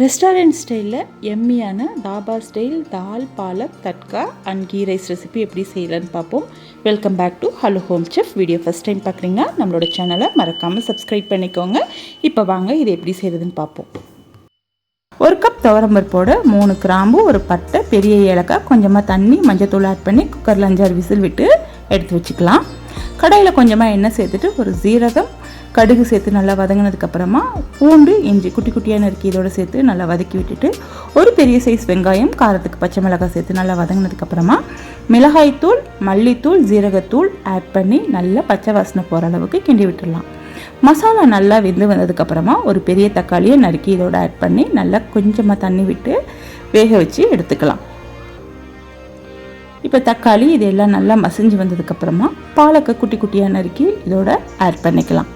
Restaurant ஸ்டைலில் எம்மியான dhaba style dal palak tadka and ghee rice recipe எப்படி செய்யலான்னு பார்ப்போம். Welcome back to hello home chef video first time பார்க்குறீங்கன்னா நம்மளோட சேனலை மறக்காமல் சப்ஸ்கிரைப் பண்ணிக்கோங்க. இப்போ வாங்க இது எப்படி செய்கிறதுன்னு பார்ப்போம். ஒரு கப் துவரம்பருப்போட மூணு கிராம்பு ஒரு பட்டை பெரிய ஏலக்காய் கொஞ்சமாக தண்ணி மஞ்சள் தூள் ஆட் பண்ணி குக்கரில் அஞ்சாறு விசில் விட்டு எடுத்து வச்சுக்கலாம். கடையில் கொஞ்சமாக எண்ணெய் சேர்த்துட்டு ஒரு ஜீரகம் கடுகு சேர்த்து நல்லா வதங்கினதுக்கப்புறமா பூண்டு இஞ்சி குட்டி குட்டியாக நறுக்கி இதோட சேர்த்து நல்லா வதக்கி விட்டுட்டு ஒரு பெரிய சைஸ் வெங்காயம் காரத்துக்கு பச்சை மிளகாய் சேர்த்து நல்லா வதங்கினதுக்கப்புறமா மிளகாய்த்தூள் மல்லித்தூள் ஜீரகத்தூள் ஆட் பண்ணி நல்லா பச்சை வாசனை போகிற அளவுக்கு கிண்டி விட்டுடலாம். மசாலா நல்லா வெந்து வந்ததுக்கப்புறமா ஒரு பெரிய தக்காளியை நறுக்கி இதோட ஆட் பண்ணி நல்லா கொஞ்சமாக தண்ணி விட்டு வேக வச்சு எடுத்துக்கலாம். இப்போ தக்காளி இதெல்லாம் நல்லா மசிஞ்சு வந்ததுக்கப்புறமா பாலக்கை குட்டி குட்டியாக நறுக்கி இதோட ஆட் பண்ணிக்கலாம்.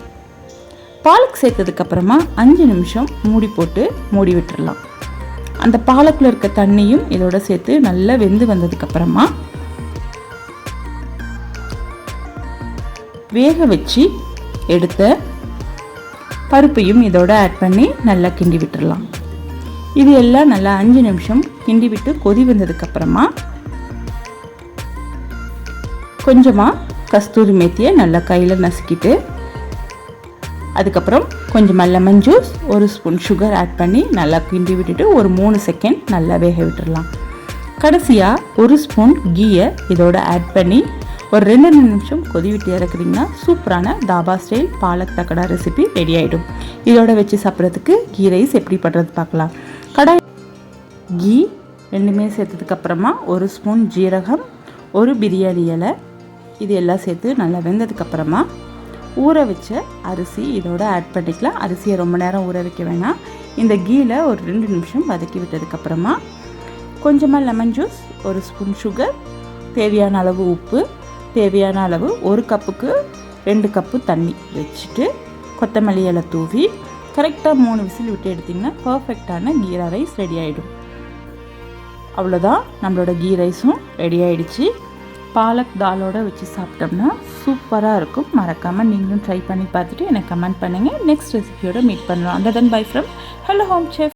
பாலக் சேர்த்ததுக்கப்புறமா அஞ்சு நிமிஷம் மூடி போட்டு மூடி விட்டுடலாம் அந்த பாலக்கில் இருக்க தண்ணியும் இதோட சேர்த்து நல்லா வெந்து வந்ததுக்கப்புறமா வேக வச்சு எடுத்த பருப்பையும் இதோட ஆட் பண்ணி நல்லா கிண்டி விட்டுடலாம் இது எல்லாம் நல்லா அஞ்சு நிமிஷம் கிண்டி விட்டு கொதி வந்ததுக்கப்புறமா கொஞ்சமாக கஸ்தூரி மேத்தியை நல்லா கையில் நசுக்கிட்டு அதுக்கப்புறம் கொஞ்சமாக லெமன் ஜூஸ் ஒரு ஸ்பூன் சுகர் ஆட் பண்ணி நல்லா கிண்டி விட்டுட்டு ஒரு மூணு செகண்ட் நல்லா வேக விட்டுடலாம் கடைசியாக ஒரு ஸ்பூன் கீயை இதோட ஆட் பண்ணி ஒரு ரெண்டு நிமிஷம் கொதி விட்டு இறக்குறீங்கன்னா சூப்பரான dhaba style palak tadka recipe ready ஆகிடும் இதோட வச்சு சாப்பிட்றதுக்கு கீ ரைஸ் எப்படி பண்ணுறது பார்க்கலாம். கடாய் கீ ரெண்டுமே சேர்த்ததுக்கப்புறமா ஒரு ஸ்பூன் ஜீரகம் ஒரு பிரியாணி இலை இது எல்லாம் சேர்த்து நல்லா வெந்ததுக்கப்புறமா ஊற வச்ச அரிசி இதோட ஆட் பண்ணிக்கலாம். அரிசியை ரொம்ப நேரம் ஊற வைக்க வேணாம். இந்த கீயில் ஒரு ரெண்டு நிமிஷம் வதக்கி விட்டதுக்கப்புறமா கொஞ்சமாக லெமன் ஜூஸ் ஒரு ஸ்பூன் சுகர் தேவையான அளவு உப்பு தேவையான அளவு ஒரு கப்புக்கு ரெண்டு கப்பு தண்ணி வச்சுட்டு கொத்தமல்லி இலை தூவி கரெக்டாக மூணு விசில் விட்டு எடுத்திங்கன்னா பர்ஃபெக்டான கீரா ரைஸ் ரெடி ஆகிடும் அவ்வளோதான் நம்மளோட கீ ரைஸும் ரெடி ஆகிடுச்சு பாலக் தாலோட வச்சு சாப்பிட்டோம்னா சூப்பராக இருக்கும். மறக்காமல் நீங்களும் ட்ரை பண்ணி பார்த்துட்டு எனக்கு கமெண்ட் பண்ணுங்கள் நெக்ஸ்ட் ரெசிபியோட மீட் பண்ணலாம். அந்த then bye from hello home chef